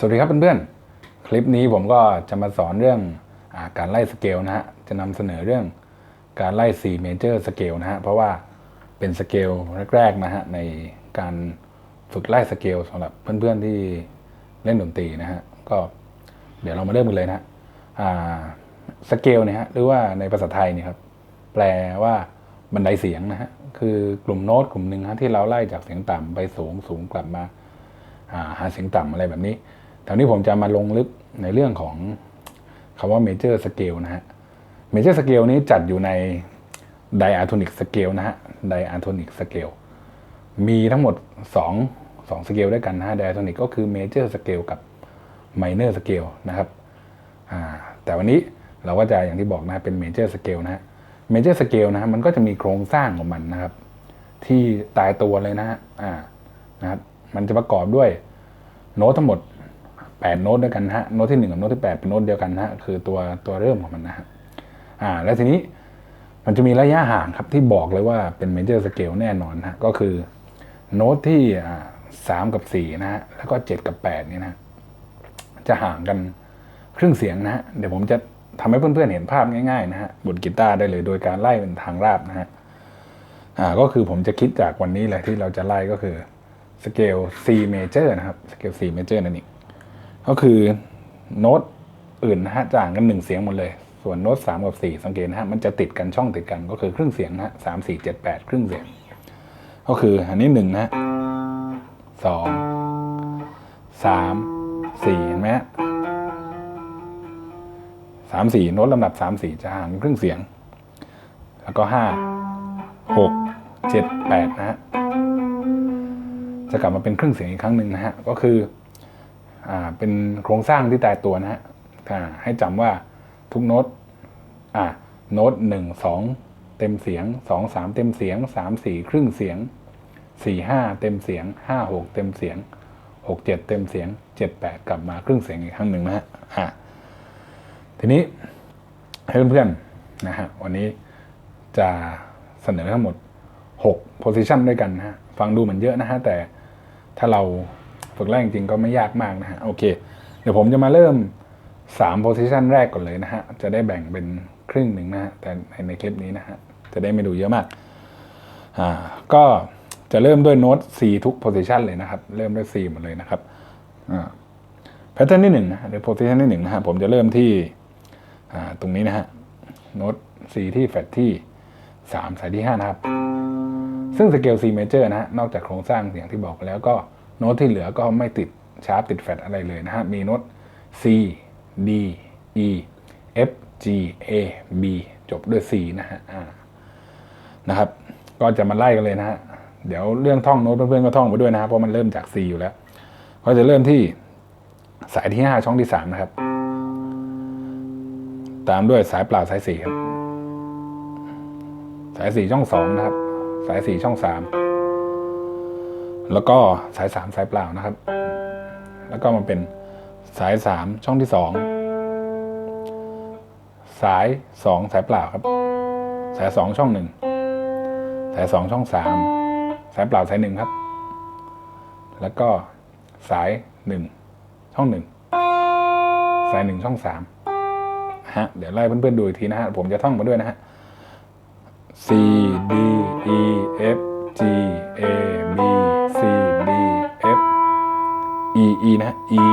สวัสดีครับเพื่อนๆ คลิปนี้ผมก็จะมาสอนเรื่องอาการไล่สเกลนะฮะ จะนำเสนอเรื่องการไล่4 major scale นะฮะ เพราะว่าเป็นสเกลแรกๆนะฮะ ในการฝึกไล่สเกลสำหรับเพื่อนๆที่เล่นดนตรีนะฮะ ก็เดี๋ยวเรามาเริ่มกันเลยนะฮะสเกลเนี่ยฮะ หรือว่าในภาษาไทยเนี่ยครับแปลว่าบันไดเสียงนะฮะ คือกลุ่มโน้ตกลุ่มหนึ่งฮะที่เราไล่จากเสียงต่ำไปสูงสูงกลับมาอ่าหาเสียงต่ำอะไรแบบนี้ แต่วันนี้ผมจะมาลงลึกในเรื่องของคำว่า major scale นะฮะ major scale นี้จัดอยู่ใน diatonic scale นะฮะ diatonic scale มีทั้งหมด 2 2สเกลด้วยกันนะฮะ diatonic ก็คือ major scale กับ minor scale นะครับแต่วันนี้เราก็จะอย่างที่บอกนะเป็น major scale นะฮะ major scale นะฮะมันก็จะมีโครงสร้างของมันนะครับ ที่ตายตัวเลยนะฮะนะครับมันจะประกอบด้วยโน้ตทั้งหมด 8โน้ตด้วยกันนะฮะโน้ตที่1กับโน้ตที่8เป็นโน้ตเดียวกันนะฮะคือตัวตัวเริ่มของมันนะฮะอ่า แล้วทีนี้มันจะมีระยะห่างครับที่บอกเลยว่าเป็น major scale แน่นอนนะฮะก็คือโน้ตที่สามกับ4นะฮะแล้วก็7กับ8เนี่ยนะจะห่างกันครึ่งเสียงนะฮะเดี๋ยวผมจะทำให้เพื่อนๆเห็นภาพง่ายๆนะฮะบนกีตาร์ได้เลยโดยการไล่เป็นทางราบนะฮะอ่าก็คือผมจะคิดจากวันนี้เลยที่เราจะไล่ก็คือสเกล C major นะครับสเกล C major นั่นเอง ก็คือโน้ตอื่นนะฮะจานกันหนึ่งเสียงหมดเลย ส่วนโน้ตสามกับสี่สังเกตนะฮะมันจะติดกันช่องติดกันก็คือครึ่งเสียงนะฮะสามสี่เจ็ดแปดครึ่งเสียง ก็คืออันนี้หนึ่งนะฮะสองสามสี่เห็นไหมฮะสามสี่โน้ตลำดับสามสี่จะห่างครึ่งเสียง แล้วก็ห้าหกเจ็ดแปดนะฮะจะกลับมาเป็นครึ่งเสียงอีกครั้งหนึ่งนะฮะก็คือ เป็นโครงสร้างที่ตายตัวนะฮะให้จำว่าทุกโน้ตโน้ตหนึ่งสองเต็มเสียงสองสามเต็มเสียงสามสี่ครึ่งเสียงสี่ห้าเต็มเสียงห้าหกเต็มเสียงหกเจ็ดเต็มเสียงเจ็ดแปดกลับมาครึ่งเสียงอีกครั้งหนึ่งนะฮะทีนี้ให้เพื่อนๆนะฮะวันนี้จะเสนอทั้งหมด6 position ด้วยกันนะฮะฟังดูเหมือนเยอะนะฮะแต่ถ้าเรา ฝึกแรกจริงก็ไม่ยากมากนะฮะโอเค เดี๋ยวผมจะมาเริ่ม3 position แรกก่อนเลยนะฮะ จะได้แบ่งเป็นครึ่งหนึ่งนะฮะ แต่ในคลิปนี้นะฮะ จะได้ไม่ดูเยอะมาก อ่า ก็จะเริ่มด้วยโน้ต C ทุก position เลยนะครับ เริ่มด้วย C หมดเลยนะครับ อ่าแพทเทิร์นที่หนึ่งนะหรือ position ที่หนึ่งนะฮะ ผมจะเริ่มที่ อ่า ตรงนี้นะฮะ โน้ต C ที่แฟลตที่สามสายที่ห้านะครับ ซึ่งสเกล C major นะฮะ นอกจากโครงสร้างอย่างที่บอกไปแล้วก็ โน้ตที่เหลือก็ไม่ติดชาร์ปติดแฟตอะไรเลยนะฮะ มีโน้ต C D E F G A B จบด้วย C นะฮะนะครับ ก็จะมาไล่กันเลยนะฮะ เดี๋ยวเรื่องท่องโน้ตเพื่อนๆก็ท่องไปด้วยนะครับเพราะมันเริ่มจาก C อยู่แล้ว ก็จะเริ่มที่สายที่ 5 ช่องที่ 3 นะครับ ตามด้วยสายเปล่าสาย4ครับ สายสีช่องสองนะครับ สายสีช่องสาม แล้วก็สายสามสายเปล่านะครับ แล้วก็มาเป็นสายสามช่องที่สองสายสองสายเปล่าครับ สายสองช่องหนึ่งสายสองช่องสามสายเปล่าสายหนึ่งครับ แล้วก็สายหนึ่งช่องหนึ่งสายหนึ่งช่องสามฮะเดี๋ยวไล่เพื่อนๆดูอีกทีนะฮะ ผมจะท่องมาด้วยนะฮะ C D E F G A E E นะฮะ E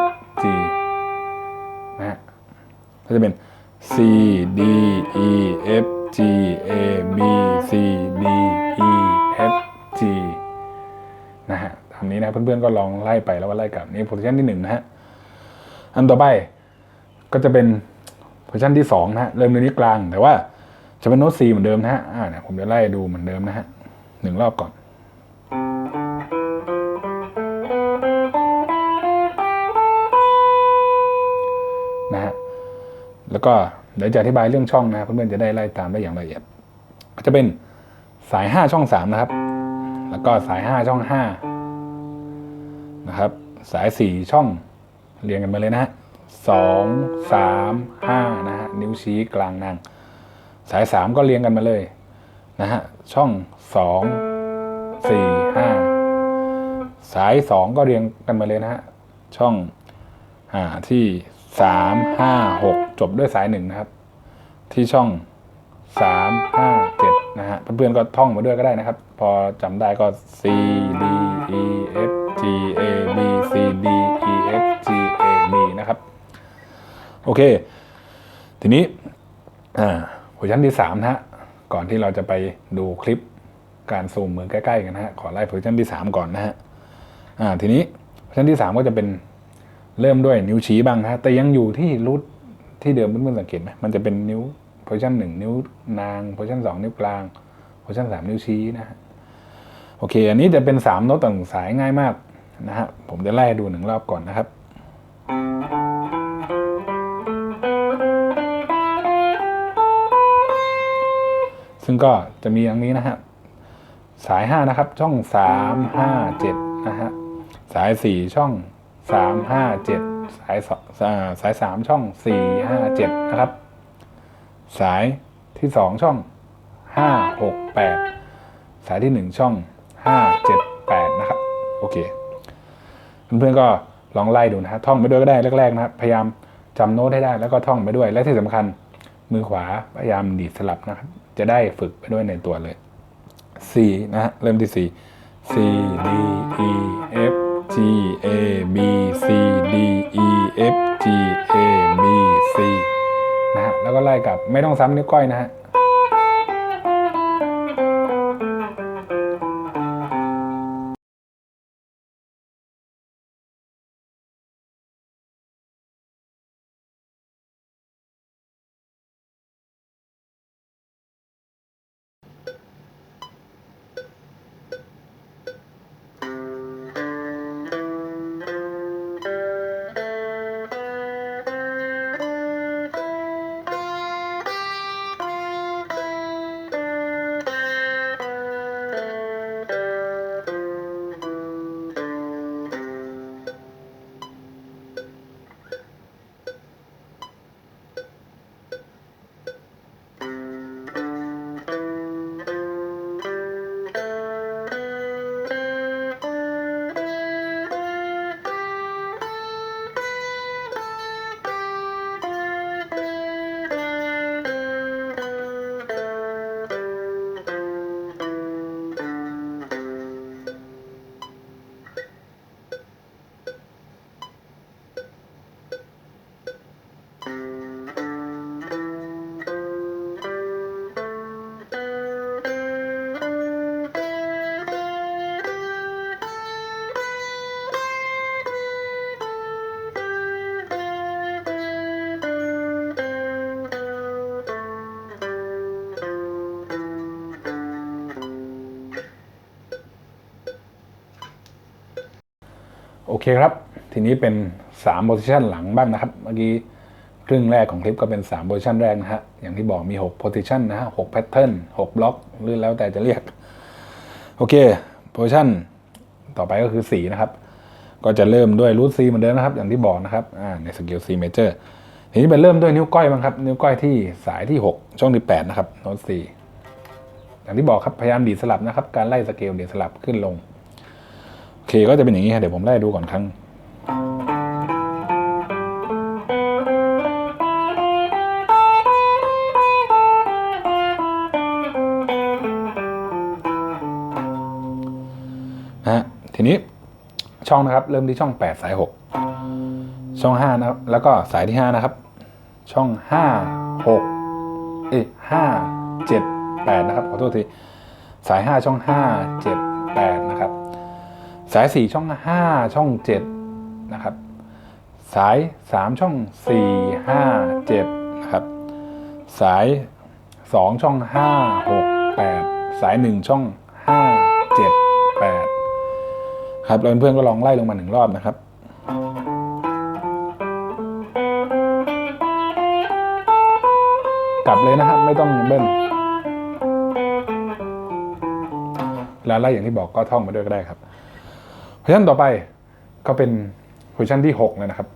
F G นะฮะก็จะเป็น C D E F G A B C D E F G นะฮะทำนี้นะเพื่อนๆก็ลองไล่ไปแล้วก็ไล่กลับนี่โพซิชันที่หนึ่งนะฮะ อันต่อไปก็จะเป็นโพซิชันที่สองนะฮะ เริ่มในนี้กลาง แต่ว่าจะเป็นโน้ต C เหมือนเดิมนะฮะ อ่าเนี่ยผมจะไล่ดูเหมือนเดิมนะฮะหนึ่งรอบก่อน แล้วก็เดี๋ยวจะอธิบายเรื่องช่องนะเพื่อนๆจะได้ไล่ตามได้อย่างละเอียด ก็จะเป็นสาย 5 ช่อง 3 นะครับ แล้วก็สาย 5 ช่อง 5 นะครับ สาย 4 ช่องเรียงกันมาเลยนะฮะสองสามห้านะฮะนิ้วชี้กลางนาง สายสามก็เรียงกันมาเลยนะฮะช่องสองสี่ห้าสายสองก็เรียงกันมาเลยนะฮะช่องอ่าที่ สามห้าหกจบด้วยสายหนึ่งนะครับ ที่ช่องสามห้าเจ็ดนะฮะเพื่อนๆก็ท่องมาด้วยก็ได้นะครับ พอจำได้ก็ C D E F G A B C D E F G A B นะครับ โอเค ทีนี้อ่าโพซิชันที่สามนะฮะก่อนที่เราจะไปดูคลิปการซูมมือใกล้ๆกันนะฮะขอไล่โพซิชันที่สามก่อนนะฮะอ่าทีนี้โพซิชันที่สามก็จะเป็น เริ่มด้วยนิ้วชี้บ้างนะแต่ยังอยู่ที่รูทที่เดิมเพื่อนๆสังเกตไหมมันจะเป็นนิ้วโพชันหนึ่งนิ้วนางโพชันสองนิ้วกลางโพชันสามนิ้วชี้นะฮะโอเค อันนี้จะเป็นสามโน้ตต่างสายง่ายมากนะฮะผมจะไล่ให้ดูหนึ่งรอบก่อนนะครับซึ่งก็จะมีอย่างนี้นะฮะ สาย 5 นะครับ ช่อง 3 5 7 นะฮะ สาย 4 ช่อง 3 5 7สายสอ่าสาย3ช่อง4 5 7นะครับ สายที่2ช่อง5 6 8สายที่1ช่อง5 7 8นะครับ โอเค เพื่อนๆก็ลองไล่ดูนะฮะท่องไปด้วยก็ได้แรกๆนะครับพยายามจำโน้ตให้ได้แล้วก็ท่องไปด้วย และที่สำคัญมือขวาพยายามดีดสลับนะครับ จะได้ฝึกไปด้วยในตัวเลย C นะฮะเริ่มที่ C C D E F G A B C D E F G A B C นะฮะแล้วก็ไล่กับไม่ต้องซ้ำนิ้วก้อยนะฮะ โอเคครับ ทีนี้เป็น3 position หลังบ้างนะครับ เมื่อกี้ครึ่งแรกของคลิปก็เป็น3 position แรกนะฮะ อย่างที่บอกมี 6 position นะฮะ6 pattern 6บล็อกหรือแล้วแต่จะเรียก โอเค position ต่อไปก็คือ 4 นะครับ ก็จะเริ่มด้วยรูท C เหมือนเดิมนะครับ อย่างที่บอกนะครับในสเกล C major ทีนี้เป็นเริ่มด้วยนิ้วก้อยบ้างครับ นิ้วก้อยที่สายที่ 6 ช่องที่ 8 นะครับโน้ต C อย่างที่บอกครับ พยายามดีดสลับนะครับ การไล่สเกลดีดสลับขึ้นลง เคก็จะเป็นอย่างนี้ฮะเดี๋ยวผมไล่ดูก่อนครั้งนะฮะทีนี้ช่องนะครับ เริ่มที่ช่อง 8 สาย 6 ช่อง 5 นะครับ แล้วก็สายที่ 5 นะครับ ช่อง 5 6 เอ้5 7 8นะครับ ขอโทษที สาย 5 ช่อง 5 7 8 นะครับ สาย 4 ช่อง 5 ช่อง 7 นะครับ สาย 3 ช่อง 4 5 7 นะครับ สาย 2 ช่อง 5 6 8 สาย 1 ช่อง 5 7 8 ครับแล้วเพื่อนๆก็ลองไล่ลงมาหนึ่งรอบนะครับกลับเลยนะครับไม่ต้องเบิ้ลแล้วไล่อย่างที่บอกก็ท่องมาด้วยก็ได้ครับ โพชั่นต่อไปก็เป็นโพชั่นที่หกเลยนะครับ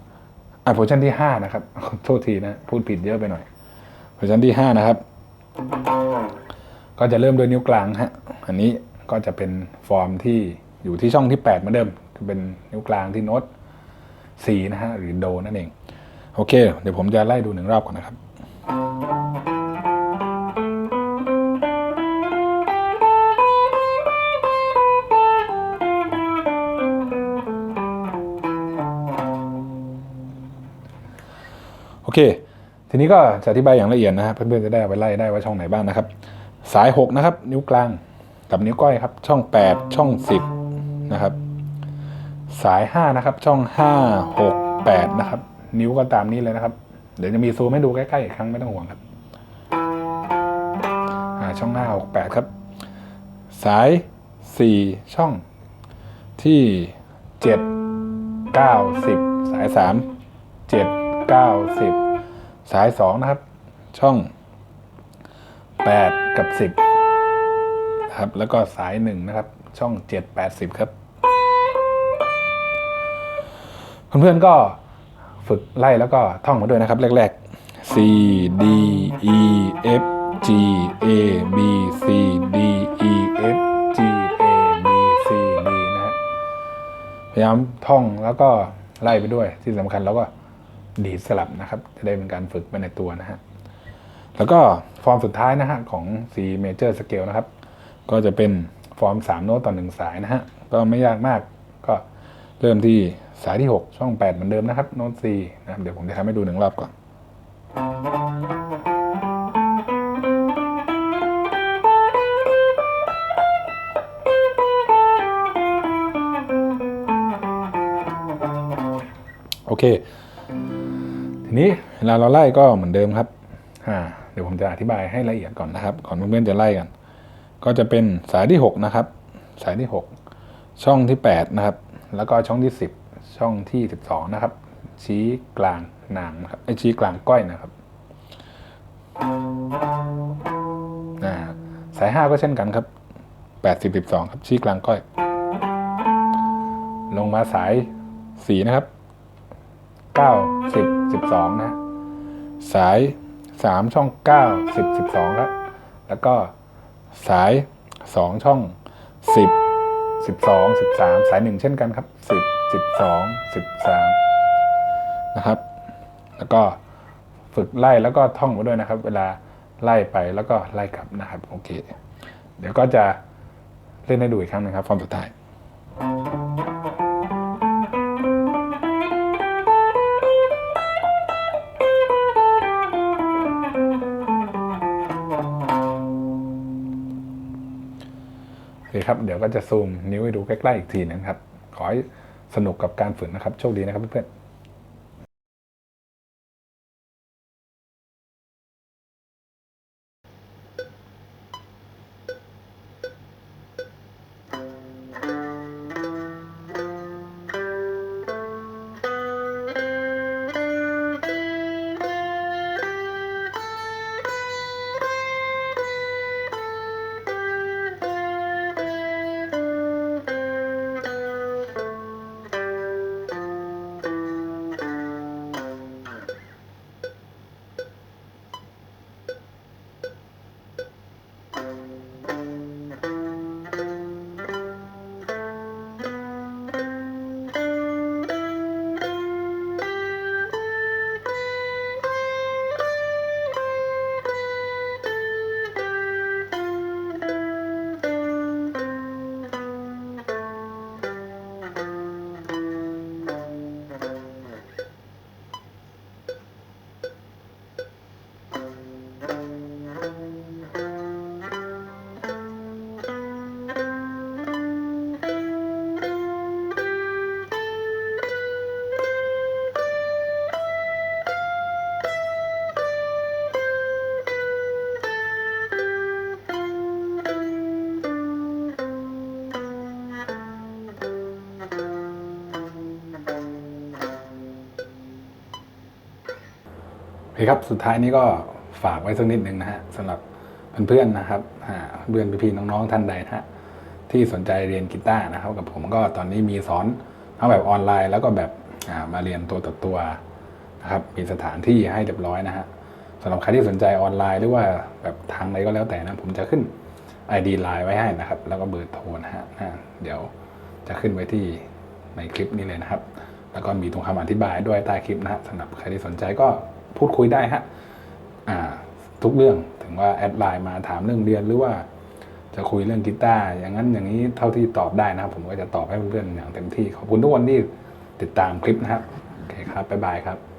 อ่าโพชั่นที่ห้านะครับโทษทีนะพูดผิดเยอะไปหน่อยโพชั่นที่ห้านะครับ ก็จะเริ่มด้วยนิ้วกลางฮะอันนี้ก็จะเป็นฟอร์มที่อยู่ที่ช่องที่ 8 เหมือนเดิมคือเป็นนิ้วกลางที่โน้ต C นะฮะหรือโดนั่นเอง โอเค เดี๋ยวผมจะไล่ดูหนึ่งรอบก่อนนะครับ เค ทีนี้ก็จะอธิบายอย่างละเอียดนะครับเพื่อนๆจะได้ไปไล่ได้ว่าช่องไหนบ้างนะครับ สาย 6 นะครับ นิ้วกลางกับนิ้วก้อยครับ ช่อง 8 ช่อง 10 นะครับ สาย 5 นะครับ ช่อง 5 6 8 นะครับ นิ้วก็ตามนี้เลยนะครับ เดี๋ยวจะมีซูมให้ดูใกล้ๆอีกครั้งไม่ต้องห่วงครับอ่าช่อง 5 6 8 ครับ สาย 4 ช่องที่ 7 9 10 สาย 3 7 9 10 สาย 2 นะครับ ช่อง 8 กับ 10นะครับแล้วก็สาย 1 นะครับ ช่อง 7 80ครับ เพื่อนๆก็ฝึกไล่แล้วก็ท่องมาด้วยนะครับ แรกๆ C D E F G A B C D E F G A B C D นะฮะพยายามท่องแล้วก็ไล่ไปด้วยที่สำคัญแล้วก็ ดีสลับนะครับ จะได้เป็นการฝึกไปในตัวนะฮะแล้วก็ฟอร์มสุดท้ายนะฮะของ C major scale นะครับ ก็จะเป็นฟอร์ม 3 โน้ตต่อหนึ่งสายนะฮะก็ไม่ยากมากก็เริ่มที่สายที่ 6 ช่อง 8 เหมือนเดิมนะครับ โน้ต C นะครับเดี๋ยวผมจะทำให้ดูหนึ่งรอบก่อน โอเค นี้เวลาเราไล่ก็เหมือนเดิมครับเดี๋ยวผมจะอธิบายให้ละเอียดก่อนนะครับ ก่อนเพื่อนๆจะไล่กัน ก็จะเป็นสายที่ 6 นะครับ สายที่ 6 ช่องที่ 8 นะครับ แล้วก็ช่องที่ 10 ช่องที่ 12 นะครับ ชี้กลางนางครับไอชี้กลางก้อยนะครับาสาย 5 ก็เช่นกันครับ 8 10 12 ครับ ชี้กลางก้อย ลงมาสาย 4 นะครับเก้าสิบสองนะ สายสามช่องเก้าสิบสิบสองครับแล้วก็สายสองช่องสิบสิบสองสิบสามสายหนึ่งเช่นกันครับสิบสิบสองสิบสามนะครับ แล้วก็ฝึกไล่แล้วก็ท่องไปด้วยนะครับ เวลาไล่ไปแล้วก็ไล่กลับนะครับโอเค เดี๋ยวก็จะเล่นให้ดูอีกครั้งหนึงครับฟอร์มสุดท้าย อเคครับ เดี๋ยวก็จะซูมนิ้วให้ดูใกล้ๆอีกทีนึงครับ ขอให้สนุกกับการฝึกนะครับ โชคดีนะครับเพื่อนๆ เคครับ สุดท้ายนี้ก็ฝากไว้สักนิดหนึ่งนะฮะสำหรับเพื่อนๆนะครับเพื่อนพี่ๆน้องๆท่านใดนะฮะที่สนใจเรียนกีตาร์นะครับ กับผมก็ตอนนี้มีสอนทั้งแบบออนไลน์ แล้วก็แบบมาเรียนตัวต่อตัวนะครับมีสถานที่ให้เรียบร้อยนะฮะสำหรับใครที่สนใจออนไลน์หรือว่าแบบทางใดก็แล้วแต่นะ ผมจะขึ้น ID ไลน์ไว้ให้นะครับ แล้วก็เบอร์โทรนะฮะเดี๋ยวจะขึ้นไว้ที่ในคลิปนี้เลยนะครับ แล้วก็มีตรงคำอธิบายด้วยใต้คลิปนะฮะสำหรับใครที่สนใจก็ พูดคุยได้ฮะอ่าทุกเรื่องถึงว่าแอดไลน์มาถามเรื่องเรียนหรือว่าจะคุยเรื่องกีตาร์อย่างนั้นอย่างนี้เท่าที่ตอบได้นะครับผมก็จะตอบให้เพื่อนๆอย่างเต็มที่ขอบคุณทุกคนที่ติดตามคลิปนะครับโอเคครับบ๊ายบายครับ